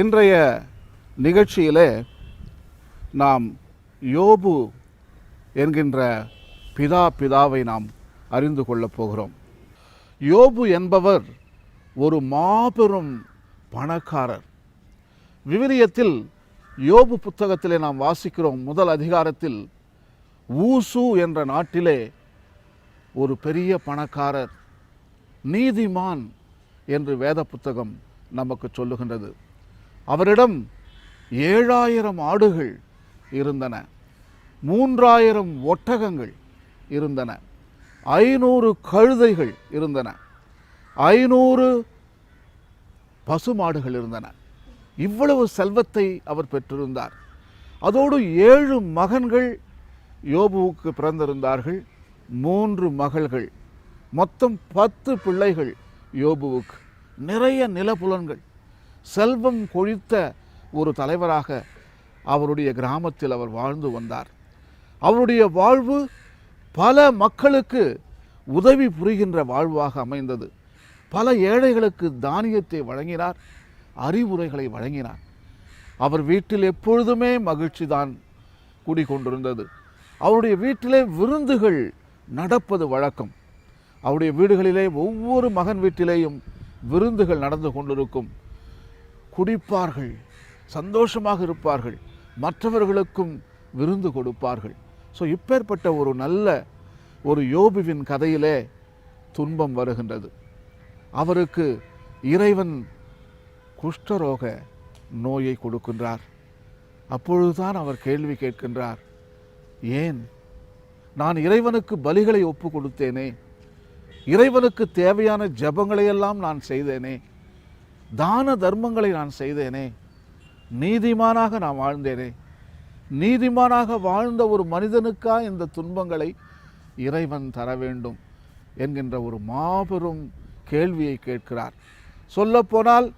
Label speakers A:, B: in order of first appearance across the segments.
A: இன்றைய நிகழ்ச்சியிலே நாம் யோபு என்கின்ற பிதா பிதாவை நாம் அறிந்து கொள்ளப் போகிறோம். யோபு என்பவர் ஒரு மாபெரும் பணக்காரர். விவிலியத்தில் யோபு புத்தகத்திலே நாம் வாசிக்கிறோம். முதல் அதிகாரத்தில் ஊசு என்ற நாட்டிலே ஒரு பெரிய பணக்காரர் நீதிமான் என்று வேத புத்தகம் நமக்கு சொல்லுகின்றது. அவரிடம் ஏழாயிரம் ஆடுகள் இருந்தன. மூன்றாயிரம் ஒட்டகங்கள் இருந்தன. ஐநூறு கழுதைகள் இருந்தன. ஐநூறு பசுமாடுகள் இருந்தன. இவ்வளவு செல்வத்தை அவர் பெற்றிருந்தார். அதோடு ஏழு மகன்கள் யோபுவுக்கு பிறந்திருந்தார்கள். மூன்று மகள்கள். மொத்தம் பத்து பிள்ளைகள் யோபுவுக்கு. நிறைய நிலப்புலன்கள். செல்வம் கொழித்த ஒரு தலைவராக அவருடைய கிராமத்தில் அவர் வாழ்ந்து வந்தார். அவருடைய வாழ்வு பல மக்களுக்கு உதவி புரிகின்ற வாழ்வாக அமைந்தது. பல ஏழைகளுக்கு தானியத்தை வழங்கினார் அறிவுரைகளை வழங்கினார். அவர் வீட்டில் எப்பொழுதுமே மகிழ்ச்சி தான் கூடிக்கொண்டிருந்தது அவருடைய வீட்டிலே விருந்துகள் நடப்பது வழக்கம். அவருடைய வீடுகளிலே ஒவ்வொரு மகன் வீட்டிலேயும் விருந்துகள் நடந்து கொண்டிருக்கும். குடிப்பார்கள் சந்தோஷமாக இருப்பார்கள் மற்றவர்களுக்கும் விருந்து கொடுப்பார்கள். ஸோ இப்பேற்பட்ட ஒரு நல்ல ஒரு யோபுவின் கதையிலே துன்பம் வருகின்றது. அவருக்கு இறைவன் குஷ்டரோக நோயை கொடுக்கின்றார். அப்பொழுதுதான் அவர் கேள்வி கேட்கின்றார் ஏன்? நான் இறைவனுக்கு பலிகளை ஒப்பு கொடுத்தேனே. இறைவனுக்கு தேவையான ஜபங்களையெல்லாம் நான் செய்தேனே. தான தர்மங்களை நான் செய்தேனே. நீதிமானாக நான் வாழ்ந்தேனே. நீதிமானாக வாழ்ந்த ஒரு மனிதனுக்கா இந்த துன்பங்களை இறைவன் தர வேண்டும் என்கின்ற ஒரு மாபெரும் கேள்வியை கேட்கிறார். சொல்லப்போனால்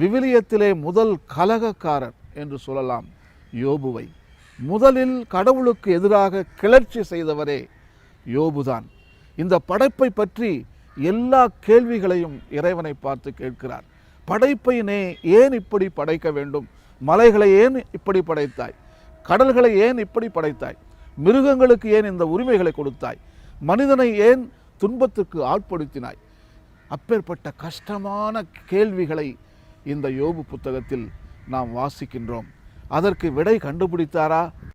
A: விவிலியத்திலே முதல் கலகக்காரர் என்று சொல்லலாம் யோபுவை. முதலில் கடவுளுக்கு எதிராக கிளர்ச்சி செய்தவரே யோபுதான். இந்த படைப்பை பற்றி எல்லா கேள்விகளையும் இறைவனை பார்த்து கேட்கிறார். படைப்பையினே ஏன் இப்படி படைக்க வேண்டும்? மலைகளை ஏன் இப்படி படைத்தாய்? கடல்களை ஏன் இப்படி படைத்தாய்? மிருகங்களுக்கு ஏன் இந்த உரிமைகளை கொடுத்தாய்? மனிதனை ஏன் துன்பத்துக்கு ஆட்படுத்தினாய்? அப்பேற்பட்ட கஷ்டமான கேள்விகளை இந்த யோபு புத்தகத்தில் நாம் வாசிக்கின்றோம். அதற்கு விடை கண்டுபிடித்தாரா?